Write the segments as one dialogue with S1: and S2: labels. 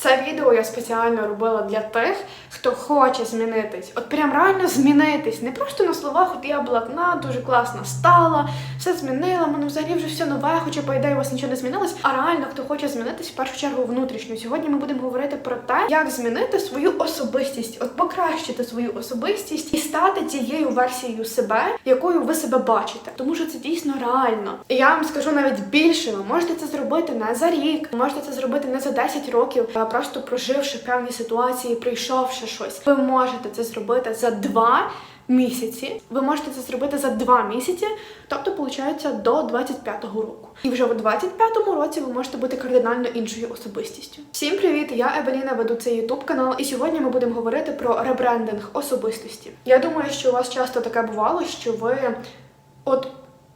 S1: Це відео я спеціально робила для тих, хто хоче змінитись. От прям реально змінитись. Не просто на словах, от я була на дуже класна стала, все змінила, мене взагалі вже все нове, хоча по ідеї у вас нічого не змінилось. А реально, хто хоче змінитись в першу чергу внутрішньо. Сьогодні ми будемо говорити про те, як змінити свою особистість, от покращити свою особистість і стати тією версією себе, якою ви себе бачите. Тому що це дійсно реально. І я вам скажу навіть більше, ви можете це зробити не за рік, можете це зробити не за 10 років, просто проживши певні ситуації, прийшовши щось. Ви можете це зробити за два. Місяці ви можете це зробити за два місяці, тобто, виходить, до 25-го року. І вже у 25-му році ви можете бути кардинально іншою особистістю. Всім привіт! Я Евеліна веду цей ютуб канал, і сьогодні ми будемо говорити про ребрендинг особистості. Я думаю, що у вас часто таке бувало, що ви от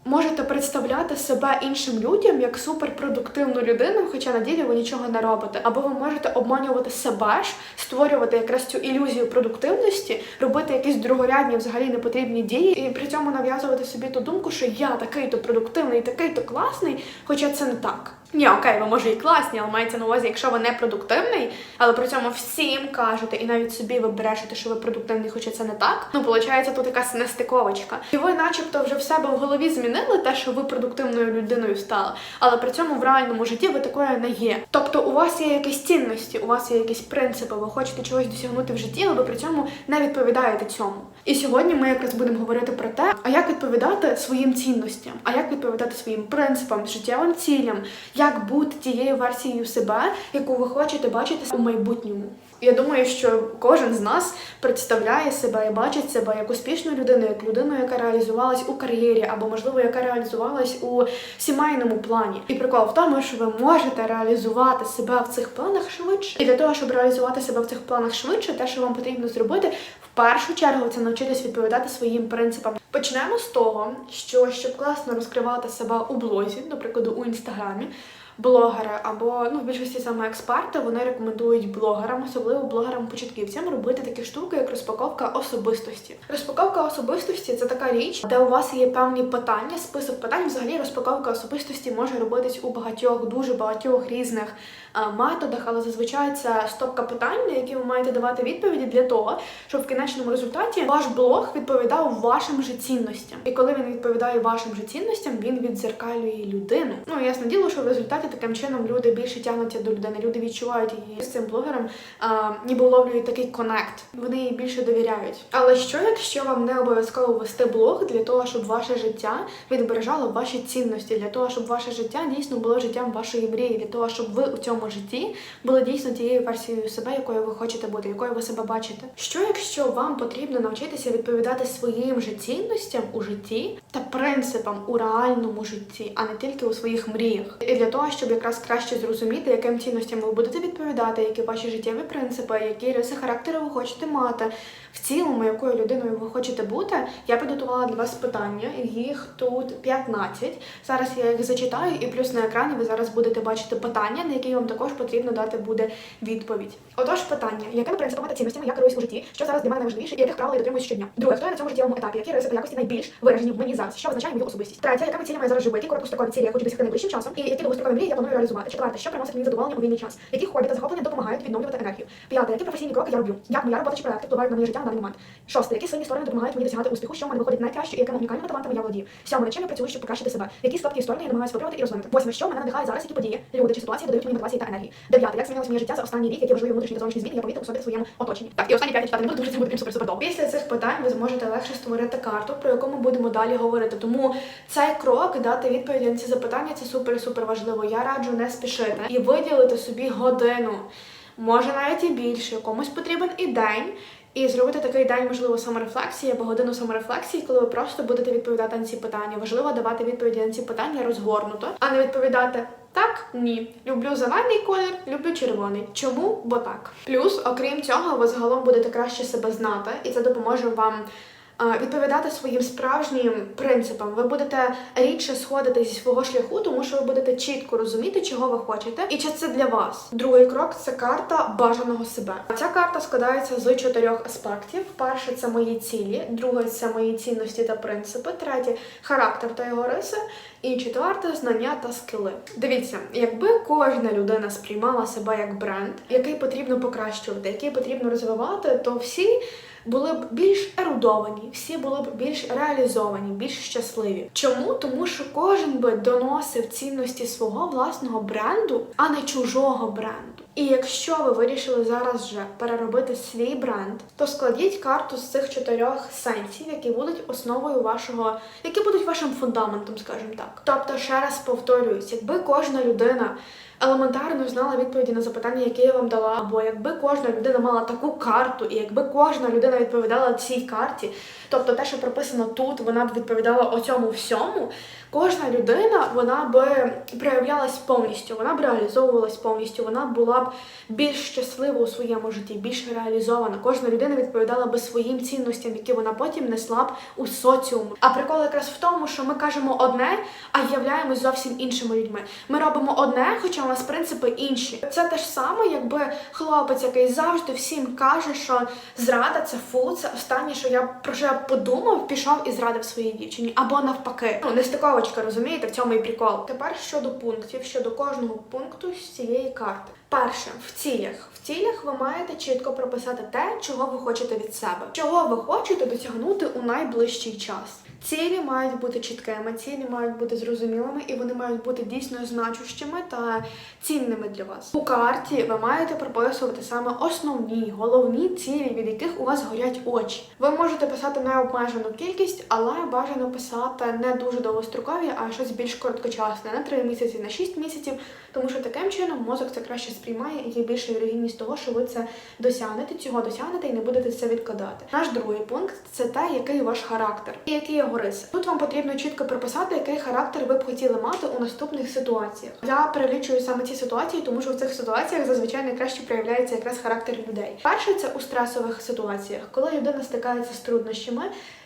S1: можете представляти себе іншим людям як суперпродуктивну людину, хоча на ділі ви нічого не робите. Або ви можете обманювати себе ж, створювати якраз цю ілюзію продуктивності, робити якісь другорядні, взагалі непотрібні дії, і при цьому нав'язувати собі ту думку, що я такий-то продуктивний, такий-то класний, хоча це не так. Ні, окей, ви може і класні, але мається на увазі, якщо ви не продуктивний, але при цьому всім кажете, і навіть собі ви брешете, що ви продуктивний, хоча це не так. Ну, виходить, тут якась нестиковочка. І ви, начебто, вже в себе в голові змінили те, що ви продуктивною людиною стали, але при цьому в реальному житті ви такою не є. Тобто, у вас є якісь цінності, у вас є якісь принципи, ви хочете чогось досягнути в житті, але ви при цьому не відповідаєте цьому. І сьогодні ми якраз будемо говорити про те, а як відповідати своїм цінностям, а як відповідати своїм принципам, життєвим цілям, як бути тією версією себе, яку ви хочете бачити у майбутньому. Я думаю, що кожен з нас представляє себе і бачить себе як успішну людину, як людину, яка реалізувалась у кар'єрі, або можливо, яка реалізувалась у сімейному плані. І прикол в тому, що ви можете реалізувати себе в цих планах швидше. І для того, щоб реалізувати себе в цих планах швидше, те, що вам потрібно зробити, першу чергу це навчитись відповідати своїм принципам. Почнемо з того, що щоб класно розкривати себе у блозі, наприклад, у інстаграмі. Блогери або ну в більшості саме експерти вони рекомендують блогерам, особливо блогерам-початківцям, робити такі штуки, як розпаковка особистості. Розпаковка особистості це така річ, де у вас є певні питання, список питань. Взагалі розпаковка особистості може робитись у багатьох, дуже багатьох різних методах, але зазвичай це стопка питань, на які ви маєте давати відповіді для того, щоб в кінечному результаті ваш блог відповідав вашим же цінностям. І коли він відповідає вашим же цінностям, він відзеркалює людину. Ну ясне діло, що в результаті таким чином люди більше тягнуться до людини. Люди відчувають її з цим блогером, а, ніби уловлюють такий конект. Вони їй більше довіряють. Але що, якщо вам не обов'язково вести блог для того, щоб ваше життя відображало ваші цінності, для того, щоб ваше життя дійсно було життям вашої мрії, для того, щоб ви у цьому житті були дійсно тією версією себе, якою ви хочете бути, якою ви себе бачите? Що, якщо вам потрібно навчитися відповідати своїм же цінностям у житті та принципам у реальному житті, а не тільки у своїх мріях? І для того, щоб якраз краще зрозуміти, яким цінностям ви будете відповідати, які ваші життєві принципи, які риси характеру ви хочете мати, в цілому, якою людиною ви хочете бути, я підготувала для вас питання. Їх тут 15. Зараз я їх зачитаю, і плюс на екрані ви зараз будете бачити питання, на які вам також потрібно дати буде відповідь. Отож, питання: якими принципами та цінностями я керуюсь у житті? Що зараз для мене найважливіше, і яких правил я дотримуюсь щодня? Друге, хто я на цьому життєвому етапі? Які риси та якості найбільш виражені в мені зараз? Що означає мою особистість? Третє, якими цілями я зараз живу? Які короткострокові цілі я хочу досягти найближчим часом? І які довгострокові мрії я планую реалізувати? Четверте, що приносить мені задоволення у вільний час? Які хобі та захоплення допомагають відновлювати енергію? П'яте, які професійні кроки я роблю? Як моя робота чи проекти впливають на моє життя на даний момент? Шосте, які сильні сторони допомагають мені досягати успіху, що в мене виходить найкраще і якими унікальними талантами я володію? Сьоме, чим я працюю, щоб покращити себе? Які слабкі сторони я намагаюся виправити і розвинути? Восьме, що мене надихає зараз, які події, люди чи ситуації додають мені мотивації та енергії? Дев'яте, як змінилось моє життя за останній рік, які важливі внутрішні та зовнішні зміни я помітив у собі та своєму оточенні. Так, і останні п'ять читати не буду, тому що це буде прям супер супер. Після цих питань ви зможете легше створити карту, про яку ми будемо далі говорити. Тому цей крок дати відповіді на ці запитання це супер супер важливо. Я раджу не спішити і виділити собі годину. Може навіть і більше, комусь потрібен і день, і зробити такий день, можливо, саморефлексії або годину саморефлексії, коли ви просто будете відповідати на ці питання. Важливо давати відповіді на ці питання розгорнуто, а не відповідати. Так, ні. Люблю зелений колір, люблю червоний. Чому? Бо так. Плюс, окрім цього, ви загалом будете краще себе знати, і це допоможе вам відповідати своїм справжнім принципам. Ви будете рідше сходити зі свого шляху, тому що ви будете чітко розуміти, чого ви хочете, і чи це для вас. Другий крок це карта бажаного себе. Ця карта складається з чотирьох аспектів: перше це мої цілі, друге це мої цінності та принципи, третє характер та його риси. І четверте знання та скили. Дивіться, якби кожна людина сприймала себе як бренд, який потрібно покращувати, який потрібно розвивати, то всі були б більш ерудовані, всі були б більш реалізовані, більш щасливі. Чому? Тому що кожен би доносив цінності свого власного бренду, а не чужого бренду. І якщо ви вирішили зараз же переробити свій бренд, то складіть карту з цих чотирьох сенсів, які будуть основою вашого, які будуть вашим фундаментом, скажімо так. Тобто, ще раз повторююсь, якби кожна людина елементарно знала відповіді на запитання, які я вам дала, або якби кожна людина мала таку карту, і якби кожна людина відповідала цій карті, тобто те, що прописано тут, вона б відповідала о цьому всьому. Кожна людина вона би проявлялась повністю, вона б реалізовувалась повністю, вона була б більш щаслива у своєму житті, більш реалізована. Кожна людина відповідала би своїм цінностям, які вона потім несла б у соціум. А прикол якраз в тому, що ми кажемо одне, а являємось зовсім іншими людьми. Ми робимо одне, хоча у нас принципи інші. Це те ж саме, якби хлопець, який завжди всім каже, що зрада це фу, це останнє, що я про що я подумав, пішов і зрадив своїй дівчині. Або навпаки. Ну, нестиковочка, розумієте, в цьому і прикол. Тепер щодо пунктів, щодо кожного пункту з цієї карти. Перше, в цілях. В цілях ви маєте чітко прописати те, чого ви хочете від себе, чого ви хочете досягнути у найближчий час. Цілі мають бути чіткими, цілі мають бути зрозумілими, і вони мають бути дійсно значущими та цінними для вас. У карті ви маєте прописувати саме основні, головні цілі, від яких у вас горять очі. Ви можете писати необмежену кількість, але бажано писати не дуже довгострокові, а щось більш короткочасне, на 3 місяці, на 6 місяців, тому що таким чином мозок це краще сприймає і є більша вірогідність того, що ви це досягнете, цього досягнете і не будете це відкладати. Наш другий пункт це те, який ваш характер і які його риси. Тут вам потрібно чітко прописати, який характер ви б хотіли мати у наступних ситуаціях. Я перелічую саме ці ситуації, тому що в цих ситуаціях зазвичай найкраще проявляється якраз характер людей. Перше це у стресових ситуаціях, коли людина стикається з труднощами.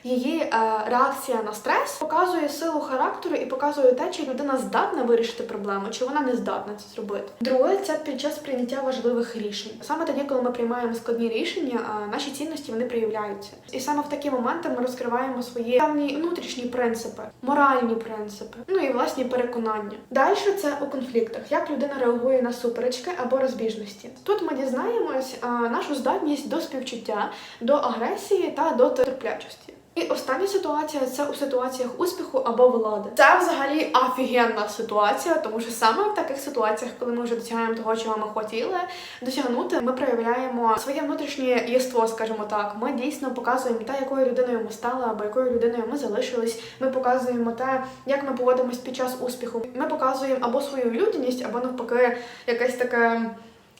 S1: Її е, реакція на стрес показує силу характеру і показує те, чи людина здатна вирішити проблему, чи вона не здатна це зробити. Друге, це під час прийняття важливих рішень. Саме тоді, коли ми приймаємо складні рішення, е, наші цінності вони проявляються. І саме в такі моменти ми розкриваємо свої певні внутрішні принципи, моральні принципи, ну і власні переконання. Далі це у конфліктах, як людина реагує на суперечки або розбіжності. Тут ми дізнаємось нашу здатність до співчуття, до агресії та до терплячості. І остання ситуація це у ситуаціях успіху або влади. Це взагалі офігенна ситуація, тому що саме в таких ситуаціях, коли ми вже досягаємо того, чого ми хотіли досягнути, ми проявляємо своє внутрішнє єство, скажімо так. Ми дійсно показуємо те, якою людиною ми стали, або якою людиною ми залишились. Ми показуємо те, як ми поводимось під час успіху. Ми показуємо або свою людяність, або навпаки, якесь таке.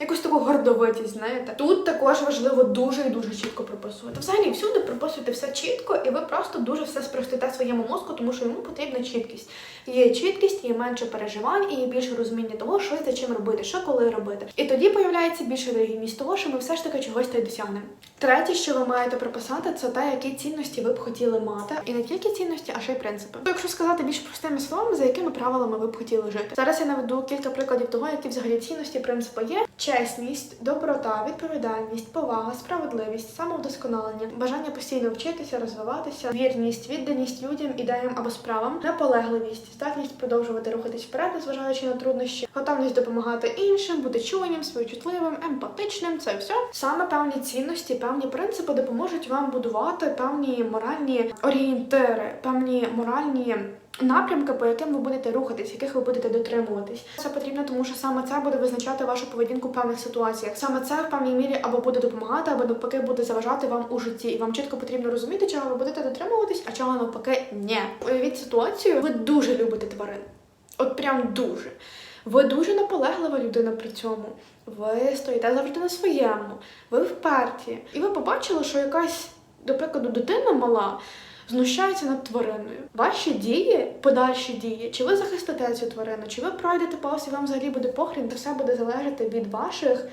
S1: Якусь таку гордовитість, знаєте. Тут також важливо дуже і дуже чітко прописувати. Взагалі, всюди прописуйте все чітко, і ви просто дуже все спростите своєму мозку, тому що йому потрібна чіткість. Є чіткість, є менше переживань і є більше розуміння того, що за чим робити, що коли робити. І тоді появляється більша вірогідність того, що ми все ж таки чогось та й досягнемо. Третє, що ви маєте прописати, це те, які цінності ви б хотіли мати, і не тільки цінності, а ще й принципи. То, якщо сказати більш простими словами, за якими правилами ви б хотіли жити. Зараз я наведу кілька прикладів того, які взагалі цінності, принципи є. Чесність, доброта, відповідальність, повага, справедливість, самовдосконалення, бажання постійно вчитися, розвиватися, вірність, відданість людям, ідеям або справам, наполегливість, здатність продовжувати рухатись вперед, незважаючи на труднощі, готовність допомагати іншим, бути чуйним, співчутливим, емпатичним. Це все саме певні цінності, певні принципи допоможуть вам будувати певні моральні орієнтири, певні моральні. Напрямки, по яким ви будете рухатись, яких ви будете дотримуватись. Це потрібно, тому що саме це буде визначати вашу поведінку в певних ситуаціях. Саме це в певній мірі або буде допомагати, або навпаки буде заважати вам у житті. І вам чітко потрібно розуміти, чого ви будете дотримуватись, а чого навпаки ні. Уявіть ситуацію, ви дуже любите тварин. От прям дуже. Ви дуже наполеглива людина при цьому. Ви стоїте завжди на своєму, ви вперті. І ви побачили, що якась, до прикладу, дитина мала знущається над твариною. Ваші дії, подальші дії, чи ви захистите цю тварину, чи ви пройдете повз і вам взагалі буде похрін, то все буде залежати від ваших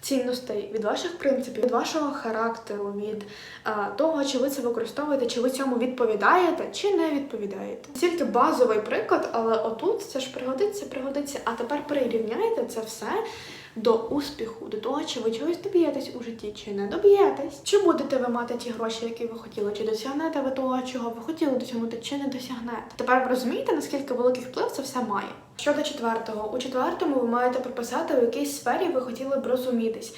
S1: цінностей, від ваших принципів, від вашого характеру, від а, того, чи ви це використовуєте, чи ви цьому відповідаєте, чи не відповідаєте. Тільки базовий приклад, але отут це ж пригодиться, пригодиться. А тепер перерівняйте це все до успіху, до того, чи ви чогось доб'єтесь у житті, чи не доб'єтесь. Чи будете ви мати ті гроші, які ви хотіли, чи досягнете ви того, чого ви хотіли досягнути, чи не досягнете. Тепер ви розумієте, наскільки великий вплив це все має. Щодо четвертого, у четвертому ви маєте прописати, у якій сфері ви хотіли б розумітись,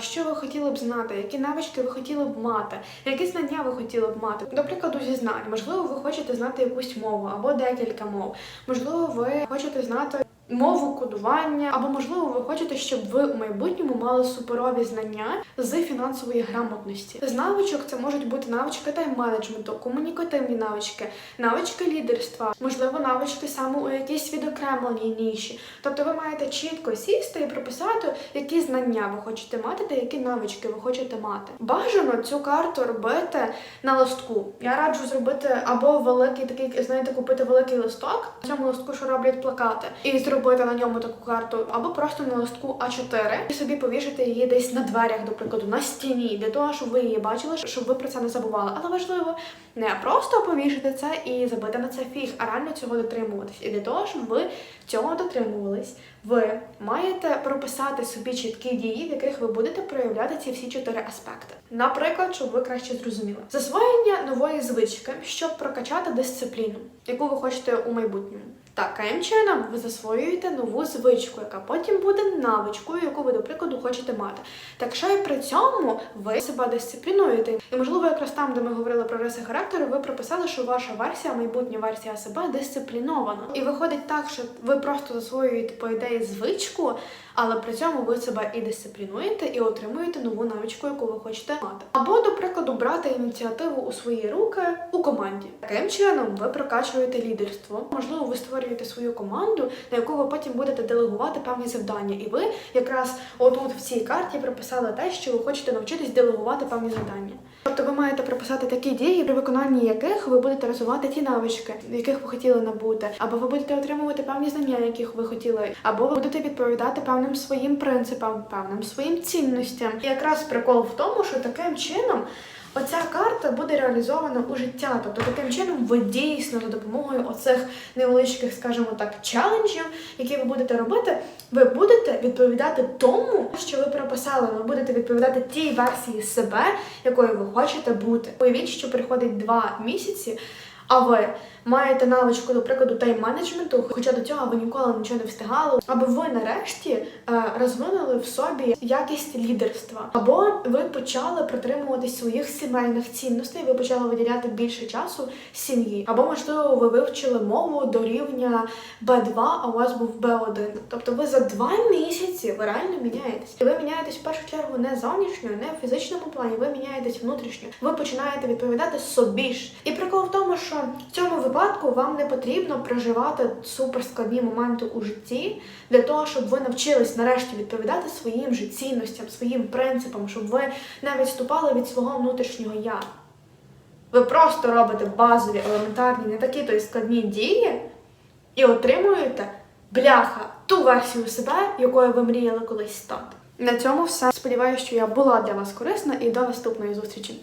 S1: що ви хотіли б знати, які навички ви хотіли б мати, які знання ви хотіли б мати. До прикладу, зі знань. Можливо, ви хочете знати якусь мову або декілька мов. Можливо, ви хочете знати. Мову кодування, або можливо, ви хочете, щоб ви у майбутньому мали суперові знання з фінансової грамотності. З навичок це можуть бути навички тайм-менеджменту, комунікативні навички, навички лідерства, можливо, навички саме у якійсь відокремленій ніші. Тобто ви маєте чітко сісти і прописати, які знання ви хочете мати та які навички ви хочете мати. Бажано цю карту робити на листку. Я раджу зробити або великий такий, знаєте, купити великий листок. На цьому листку, що роблять плакати, і зробити на ньому таку карту, або просто на листку А4 і собі повішати її десь на дверях, до прикладу, на стіні, для того, щоб ви її бачили, щоб ви про це не забували. Але важливо не просто повішати це і забити на це фіг, а реально цього дотримуватись. І для того, щоб ви цього дотримувались, ви маєте прописати собі чіткі дії, в яких ви будете проявляти ці всі чотири аспекти. Наприклад, щоб ви краще зрозуміли засвоєння нової звички, щоб прокачати дисципліну, яку ви хочете у майбутньому. Таким чином ви засвоюєте нову звичку, яка потім буде навичкою, яку ви, до прикладу, хочете мати. Так що і при цьому ви себе дисциплінуєте. І можливо, якраз там, де ми говорили про риси характеру, ви прописали, що ваша версія, майбутня версія себе дисциплінована. І виходить так, що ви просто засвоюєте по ідеї звичку, але при цьому ви себе і дисциплінуєте, і отримуєте нову навичку, яку ви хочете мати. Або, до прикладу, брати ініціативу у свої руки у команді. Таким чином ви прокачуєте лідерство. Можливо, ви створюєте свою команду, на яку ви потім будете делегувати певні завдання. І ви якраз отут в цій карті прописали те, що ви хочете навчитись делегувати певні завдання. Тобто ви маєте прописати такі дії, при виконанні яких ви будете розвивати ті навички, яких ви хотіли набути, або ви будете отримувати певні знання, яких ви хотіли, або ви будете відповідати певним своїм принципам, певним своїм цінностям. І якраз прикол в тому, що таким чином. Оця карта буде реалізована у життя. Тобто таким чином ви дійсно за допомогою оцих невеличких, скажімо так, челенджів, які ви будете робити, ви будете відповідати тому, що ви прописали. Ви будете відповідати тій версії себе, якою ви хочете бути. Уявіть, що приходить два місяці. А ви маєте навичку, до прикладу, тайм-менеджменту, хоча до цього ви ніколи нічого не встигали, аби ви нарешті е, розвинули в собі якість лідерства, або ви почали притримуватись своїх сімейних цінностей, ви почали виділяти більше часу сім'ї, або можливо ви вивчили мову до рівня B2, а у вас був B1. Тобто ви за два місяці ви реально міняєтесь. І ви міняєтесь в першу чергу не зовнішньо, не в фізичному плані, ви міняєтесь внутрішньо. Ви починаєте відповідати собі ж. І прикол в тому, що в цьому випадку вам не потрібно проживати суперскладні моменти у житті для того, щоб ви навчились нарешті відповідати своїм же цінностям, своїм принципам, щоб ви не відступали від свого внутрішнього я. Ви просто робите базові, елементарні, не такі то й складні дії і отримуєте бляха ту версію себе, якою ви мріяли колись стати. На цьому все. Сподіваюся, що я була для вас корисна і до наступної зустрічі.